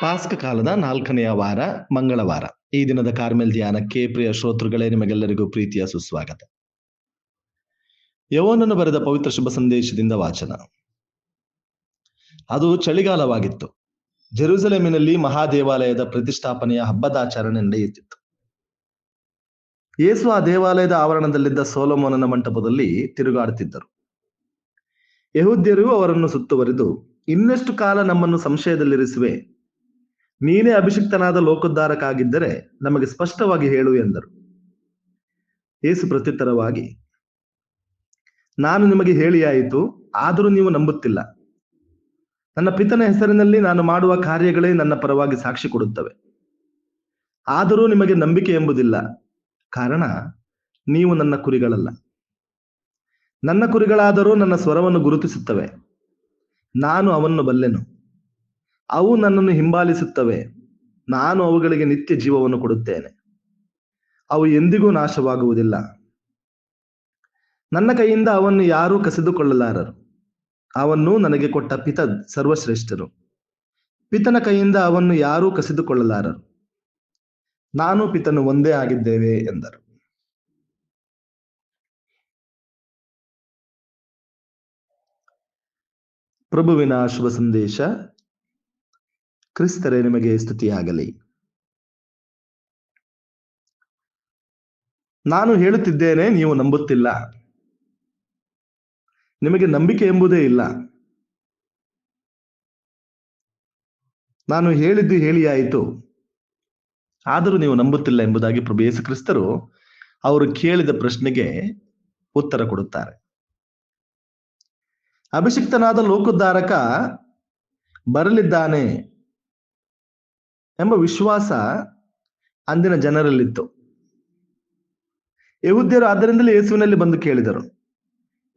ಪಾಸ್ಕ ಕಾಲದ ನಾಲ್ಕನೆಯ ವಾರ, ಮಂಗಳವಾರ. ಈ ದಿನದ ಕಾರ್ಮೆಲ್ ಧ್ಯಾನಕ್ಕೆ ಪ್ರಿಯ ಶ್ರೋತೃಗಳೇ, ನಿಮಗೆಲ್ಲರಿಗೂ ಪ್ರೀತಿಯ ಸುಸ್ವಾಗತ. ಯವನನ್ನು ಬರೆದ ಪವಿತ್ರ ಶುಭ ಸಂದೇಶದಿಂದ ವಾಚನ. ಅದು ಚಳಿಗಾಲವಾಗಿತ್ತು. ಜೆರುಸಲೇಮಿನಲ್ಲಿ ಮಹಾದೇವಾಲಯದ ಪ್ರತಿಷ್ಠಾಪನೆಯ ಹಬ್ಬದಾಚರಣೆ ನಡೆಯುತ್ತಿತ್ತು. ಯೇಸು ಆ ದೇವಾಲಯದ ಆವರಣದಲ್ಲಿದ್ದ ಸೋಲೋಮೋನನ ಮಂಟಪದಲ್ಲಿ ತಿರುಗಾಡುತ್ತಿದ್ದರು. ಯಹುದ್ಯರು ಅವರನ್ನು ಸುತ್ತುವರಿದು, ಇನ್ನೆಷ್ಟು ಕಾಲ ನಮ್ಮನ್ನು ಸಂಶಯದಲ್ಲಿರಿಸುವೆ? ನೀನೇ ಅಭಿಷಿಕ್ತನಾದ ಲೋಕೋದ್ಧಾರಕಾಗಿದ್ದರೆ ನಮಗೆ ಸ್ಪಷ್ಟವಾಗಿ ಹೇಳು ಎಂದರು. ಏಸು ಪ್ರತ್ಯುತ್ತರವಾಗಿ, ನಾನು ನಿಮಗೆ ಹೇಳಿಯಾಯಿತು, ಆದರೂ ನೀವು ನಂಬುತ್ತಿಲ್ಲ. ನನ್ನ ಪಿತನ ಹೆಸರಿನಲ್ಲಿ ನಾನು ಮಾಡುವ ಕಾರ್ಯಗಳೇ ನನ್ನ ಪರವಾಗಿ ಸಾಕ್ಷಿ ಕೊಡುತ್ತವೆ. ಆದರೂ ನಿಮಗೆ ನಂಬಿಕೆ ಎಂಬುದಿಲ್ಲ. ಕಾರಣ, ನೀವು ನನ್ನ ಕುರಿಗಳಲ್ಲ. ನನ್ನ ಕುರಿಗಳಾದರೂ ನನ್ನ ಸ್ವರವನ್ನು ಗುರುತಿಸುತ್ತವೆ. ನಾನು ಅವನ್ನು ಬಲ್ಲೆನು. ಅವು ನನ್ನನ್ನು ಹಿಂಬಾಲಿಸುತ್ತವೆ. ನಾನು ಅವುಗಳಿಗೆ ನಿತ್ಯ ಜೀವವನ್ನು ಕೊಡುತ್ತೇನೆ. ಅವು ಎಂದಿಗೂ ನಾಶವಾಗುವುದಿಲ್ಲ. ನನ್ನ ಕೈಯಿಂದ ಅವನ್ನು ಯಾರೂ ಕಸಿದುಕೊಳ್ಳಲಾರರು. ಅವನ್ನು ನನಗೆ ಕೊಟ್ಟ ಪಿತ ಸರ್ವಶ್ರೇಷ್ಠರು. ಪಿತನ ಕೈಯಿಂದ ಅವನ್ನು ಯಾರೂ ಕಸಿದುಕೊಳ್ಳಲಾರರು. ನಾನು ಪಿತನು ಒಂದೇ ಆಗಿದ್ದೇವೆ ಎಂದರು. ಪ್ರಭುವಿನ ಶುಭ ಸಂದೇಶ ಕ್ರಿಸ್ತರೇ ನಿಮಗೆ ಸ್ತುತಿಯಾಗಲಿ. ನಾನು ಹೇಳುತ್ತಿದ್ದೇನೆ, ನೀವು ನಂಬುತ್ತಿಲ್ಲ. ನಿಮಗೆ ನಂಬಿಕೆ ಎಂಬುದೇ ಇಲ್ಲ. ನಾನು ಹೇಳಿದ್ದು ಹೇಳಿಯಾಯಿತು. ಆದರೂ ನೀವು ನಂಬುತ್ತಿಲ್ಲ ಎಂಬುದಾಗಿ ಪ್ರಭು ಯೇಸು ಕ್ರಿಸ್ತರು ಅವರು ಕೇಳಿದ ಪ್ರಶ್ನೆಗೆ ಉತ್ತರ ಕೊಡುತ್ತಾರೆ. ಅಭಿಷಿಕ್ತನಾದ ಲೋಕೋದ್ಧಾರಕ ಬರಲಿದ್ದಾನೆ. ಎಂಬ ವಿಶ್ವಾಸ ಅಂದಿನ ಜನರಲ್ಲಿತ್ತು. ಯಹುದ್ಯರು ಆದ್ದರಿಂದಲೇ ಯೇಸುವಿನಲ್ಲಿ ಬಂದು ಕೇಳಿದರು.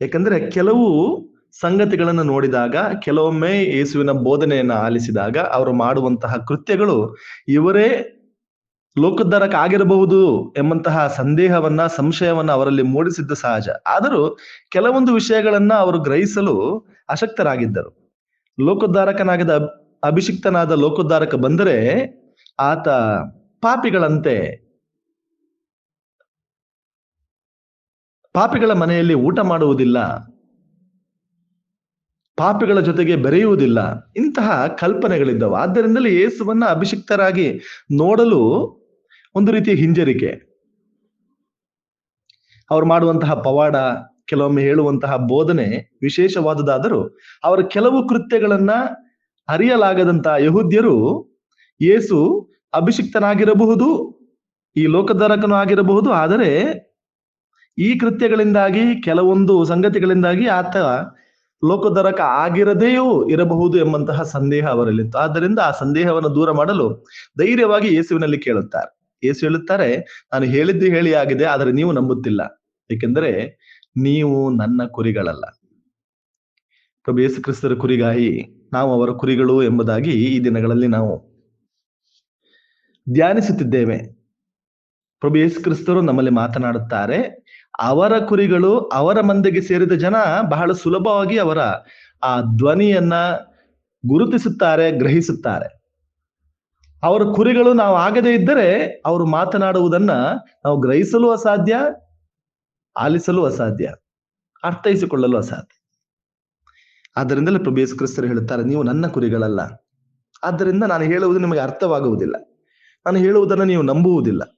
ಯಾಕಂದ್ರೆ ಕೆಲವು ಸಂಗತಿಗಳನ್ನು ನೋಡಿದಾಗ, ಕೆಲವೊಮ್ಮೆ ಯೇಸುವಿನ ಬೋಧನೆಯನ್ನು ಆಲಿಸಿದಾಗ ಅವರು ಮಾಡುವಂತಹ ಕೃತ್ಯಗಳು ಇವರೇ ಆಗಿರಬಹುದು ಎಂಬಂತಹ ಸಂದೇಹವನ್ನ, ಸಂಶಯವನ್ನ ಅವರಲ್ಲಿ ಮೂಡಿಸಿದ್ದು ಸಹಜ. ಆದರೂ ಕೆಲವೊಂದು ವಿಷಯಗಳನ್ನ ಅವರು ಗ್ರಹಿಸಲು ಅಶಕ್ತರಾಗಿದ್ದರು. ಲೋಕೋದ್ಧಾರಕನಾಗಿದ್ದ ಅಭಿಷಿಕ್ತನಾದ ಲೋಕೋದ್ಧಾರಕ ಬಂದರೆ ಆತ ಪಾಪಿಗಳಂತೆ ಪಾಪಿಗಳ ಮನೆಯಲ್ಲಿ ಊಟ ಮಾಡುವುದಿಲ್ಲ, ಪಾಪಿಗಳ ಜೊತೆಗೆ ಬೆರೆಯುವುದಿಲ್ಲ. ಇಂತಹ ಕಲ್ಪನೆಗಳಿದ್ದವು. ಆದ್ದರಿಂದಲೇ ಯೇಸುವನ್ನ ಅಭಿಷಿಕ್ತರಾಗಿ ನೋಡಲು ಒಂದು ರೀತಿಯ ಹಿಂಜರಿಕೆ. ಅವ್ರು ಮಾಡುವಂತಹ ಪವಾಡ, ಕೆಲವೊಮ್ಮೆ ಹೇಳುವಂತಹ ಬೋಧನೆ ವಿಶೇಷವಾದುದಾದರೂ, ಅವರ ಕೆಲವು ಕೃತ್ಯಗಳನ್ನ ಅರಿಯಲಾಗದಂತಹ ಯಹುದ್ಯರು ಯೇಸು ಅಭಿಷಿಕ್ತನಾಗಿರಬಹುದು, ಈ ಲೋಕಧಾರಕನು ಆಗಿರಬಹುದು ಆದರೆ ಈ ಕೃತ್ಯಗಳಿಂದಾಗಿ, ಕೆಲವೊಂದು ಸಂಗತಿಗಳಿಂದಾಗಿ ಆತ ಲೋಕಧಾರಕ ಆಗಿರದೆಯೂ ಇರಬಹುದು ಎಂಬಂತಹ ಸಂದೇಹ ಅವರಲ್ಲಿತ್ತು. ಆದ್ದರಿಂದ ಆ ಸಂದೇಹವನ್ನು ದೂರ ಮಾಡಲು ಧೈರ್ಯವಾಗಿ ಯೇಸುವಿನಲ್ಲಿ ಕೇಳುತ್ತಾರೆ. ಯೇಸು ಹೇಳುತ್ತಾರೆ, ನಾನು ಹೇಳಿದ್ದು ಹೇಳಿ ಆಗಿದೆ ಆದರೆ ನೀವು ನಂಬುತ್ತಿಲ್ಲ. ಏಕೆಂದರೆ, ನೀವು ನನ್ನ ಕುರಿಗಳಲ್ಲ. ಪ್ರಭು ಯೇಸು ಕ್ರಿಸ್ತರ ಕುರಿಗಾಯಿ ನಾವು ಅವರ ಕುರಿಗಳು ಎಂಬುದಾಗಿ ಈ ದಿನಗಳಲ್ಲಿ ನಾವು ಧ್ಯಾನಿಸುತ್ತಿದ್ದೇವೆ. ಪ್ರಭು ಕ್ರಿಸ್ತರು ನಮ್ಮಲ್ಲಿ ಮಾತನಾಡುತ್ತಾರೆ, ಅವರ ಕುರಿಗಳು ಅವರ ಮಂದೆಗೆ ಸೇರಿದ ಜನ ಬಹಳ ಸುಲಭವಾಗಿ ಅವರ ಆ ಧ್ವನಿಯನ್ನ ಗುರುತಿಸುತ್ತಾರೆ, ಗ್ರಹಿಸುತ್ತಾರೆ. ಅವರ ಕುರಿಗಳು ನಾವು ಆಗದೇ ಇದ್ದರೆ ಅವರು ಮಾತನಾಡುವುದನ್ನ ನಾವು ಗ್ರಹಿಸಲು ಅಸಾಧ್ಯ, ಆಲಿಸಲು ಅಸಾಧ್ಯ, ಅರ್ಥೈಸಿಕೊಳ್ಳಲು ಅಸಾಧ್ಯ. ಆದ್ದರಿಂದಲೇ ಪ್ರಭು ಯೇಸು ಕ್ರಿಸ್ತರು ಹೇಳುತ್ತಾರೆ, ನೀವು ನನ್ನ ಕುರಿಗಳಲ್ಲ. ಆದ್ದರಿಂದ ನಾನು ಹೇಳುವುದು ನಿಮಗೆ ಅರ್ಥವಾಗುವುದಿಲ್ಲ. ನಾನು ಹೇಳುವುದನ್ನು ನೀವು ನಂಬುವುದಿಲ್ಲ.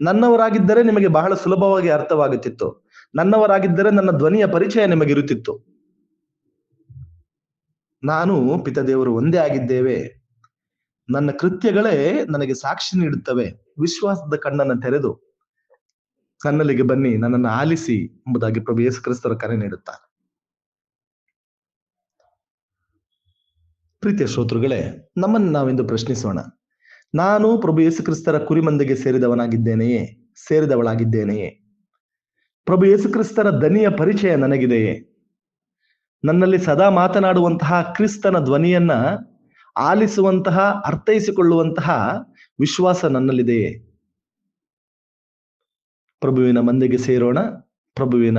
ನನ್ನವರಾಗಿದ್ದರೆ ನಿಮಗೆ ಬಹಳ ಸುಲಭವಾಗಿ ಅರ್ಥವಾಗುತ್ತಿತ್ತು. ನನ್ನವರಾಗಿದ್ದರೆ ನನ್ನ ಧ್ವನಿಯ ಪರಿಚಯ ನಿಮಗಿರುತ್ತಿತ್ತು ನಾನು ಪಿತದೇವರು ಒಂದೇ ಆಗಿದ್ದೇವೆ. ನನ್ನ ಕೃತ್ಯಗಳೇ ನನಗೆ ಸಾಕ್ಷಿ ನೀಡುತ್ತವೆ. ವಿಶ್ವಾಸದ ಕಣ್ಣನ್ನು ತೆರೆದು ನನ್ನಲ್ಲಿಗೆ ಬನ್ನಿ, ನನ್ನನ್ನು ಆಲಿಸಿ ಎಂಬುದಾಗಿ ಪ್ರಭು ಯೇಸು ಕ್ರಿಸ್ತರು ಕರೆ ನೀಡುತ್ತಾರೆ. ಪ್ರೀತಿಯ ಶ್ರೋತೃಗಳೇ ನಮ್ಮನ್ನು ನಾವಿಂದು ಪ್ರಶ್ನಿಸೋಣ. ನಾನು ಪ್ರಭು ಯೇಸು ಕ್ರಿಸ್ತರ ಕುರಿಮಂದಿಗೆ ಸೇರಿದವನಾಗಿದ್ದೇನೆಯೇ? ಸೇರಿದವಳಾಗಿದ್ದೇನೆಯೇ? ಪ್ರಭು ಯೇಸು ಕ್ರಿಸ್ತರ ದನಿಯ ಪರಿಚಯ ನನಗಿದೆಯೇ? ನನ್ನಲ್ಲಿ ಸದಾ ಮಾತನಾಡುವಂತಹ ಕ್ರಿಸ್ತನ ಧ್ವನಿಯನ್ನ ಆಲಿಸುವಂತಹ, ಅರ್ಥೈಸಿಕೊಳ್ಳುವಂತಹ ವಿಶ್ವಾಸ ನನ್ನಲ್ಲಿದೆಯೇ? ಪ್ರಭುವಿನ ಮಂದಿಗೆ ಸೇರೋಣ. ಪ್ರಭುವಿನ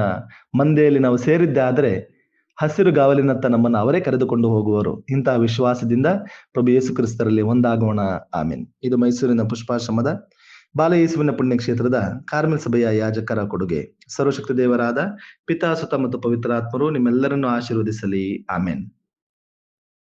ಮಂದೆಯಲ್ಲಿ ನಾವು ಸೇರಿದ್ದೆ ಆದರೆ ಹಸಿರು ಗಾವಲಿನತ್ತ ನಮ್ಮನ್ನು ಅವರೇ ಕರೆದುಕೊಂಡು ಹೋಗುವರು. ಇಂತಹ ವಿಶ್ವಾಸದಿಂದ ಪ್ರಭು ಯೇಸು ಕ್ರಿಸ್ತರಲ್ಲಿ ಒಂದಾಗೋಣ. ಆಮೇನ್. ಇದು ಮೈಸೂರಿನ ಪುಷ್ಪಾಶ್ರಮದ ಬಾಲಯೇಸುವಿನ ಪುಣ್ಯಕ್ಷೇತ್ರದ ಕಾರ್ಮೆಲ್ ಸಭೆಯ ಯಾಜಕರ ಕೊಡುಗೆ. ಸರ್ವಶಕ್ತಿ ದೇವರಾದ ಪಿತಾ, ಸುತ ಮತ್ತು ಪವಿತ್ರಾತ್ಮರು ನಿಮ್ಮೆಲ್ಲರನ್ನು ಆಶೀರ್ವದಿಸಲಿ. ಆಮೇನ್.